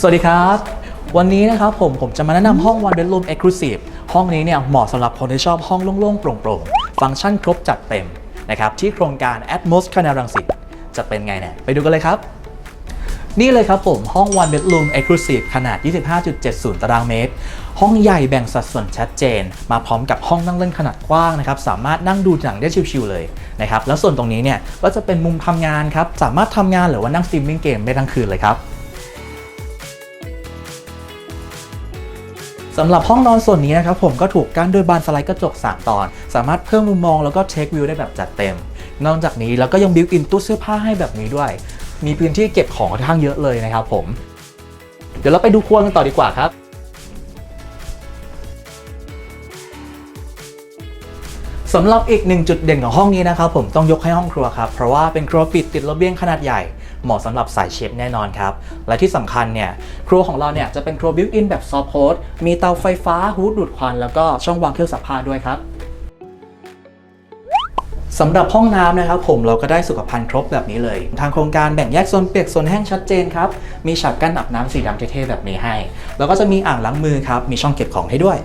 สวัสดีครับ วันนี้นะครับผมผมจะมาแนะนำห้อง One Bedroom Exclusive ห้องนี้เนี่ยเหมาะสำหรับคนที่ชอบห้องโล่งๆโปร่งๆ ฟังก์ชันครบจัดเต็มนะครับที่โครงการ Atmos คณะรังสิตจะเป็นไงเนี่ยไปดูกันเลยครับ นี่เลยครับผมห้อง One Bedroom Exclusive ขนาด 25.70 ตารางเมตร ห้องใหญ่แบ่งสัดส่วนชัดเจน มาพร้อมกับห้องนั่งเล่นขนาดกว้างนะครับ สามารถนั่งดูหนังได้ชิวๆเลยนะครับ แล้วส่วนตรงนี้เนี่ยก็จะเป็นมุมทำงานครับ สามารถทำงานหรือว่านั่งสตรีมมิ่งเกมได้ทั้งคืนเลยครับสำหรับห้องนอนส่วนนี้นะครับผมก็ถูกกั้นด้วยบานสไลด์กระจก 3 ตอน สามารถเพิ่มมุมมองแล้วก็เทควิวได้แบบจัดเต็ม นอกจากนี้แล้วก็ยังบิวอินตู้เสื้อผ้าให้แบบนี้ด้วย มีพื้นที่เก็บของค่อนข้างเยอะเลยนะครับผม เดี๋ยวเราไปดูครัวกันต่อดีกว่าครับสำหรับอีกหนึ่งจุดเด่นของห้องนี้นะครับผมต้องยกให้ห้องครัวครับ เพราะว่าเป็นครัวปิดติดระเบียงขนาดใหญ่ เหมาะสำหรับสายเชฟแน่นอนครับ และที่สำคัญเนี่ย ครัวของเราเนี่ยจะเป็นครัวบิวอินแบบซอฟโพสมีเตาไฟฟ้าฮูดดูดควันแล้วก็ช่องวางเครื่องซักผ้าด้วยครับ สำหรับห้องน้ำนะครับผมเราก็ได้สุขภัณฑ์ครบแบบนี้เลย ทางโครงการแบ่งแยกโซนเปียกโซนแห้งชัดเจนครับ มีฉากกั้นอาบน้ำสีดำเท่ๆแบบนี้ให้ แล้วก็จะมีอ่างล้างมือครับ มีช่องเก็บของให้ด้วย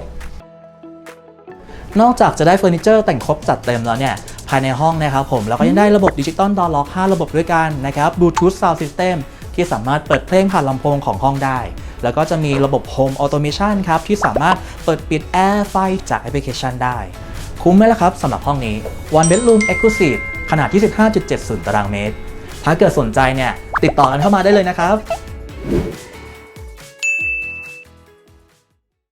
นอกจากจะได้เฟอร์นิเจอร์แต่งครบจัดเต็มแล้วเนี่ยภายในห้องนะครับผมเราก็ยังได้ระบบดิจิตอลดอร์ล็อก5ระบบด้วยกันนะครับบลูทูธซาวด์ซิสเต็มที่สามารถเปิดเพลงผ่านลำโพงของห้องได้ แล้วก็จะมีระบบ Home Automation ครับที่สามารถเปิดปิดแอร์ไฟจากแอปพลิเคชันได้ คุ้มไหมล่ะครับสำหรับห้องนี้ One Bedroom Exclusive ขนาด25.70 ตารางเมตร ถ้าเกิดสนใจเนี่ยติดต่อกันเข้ามาได้เลยนะครับ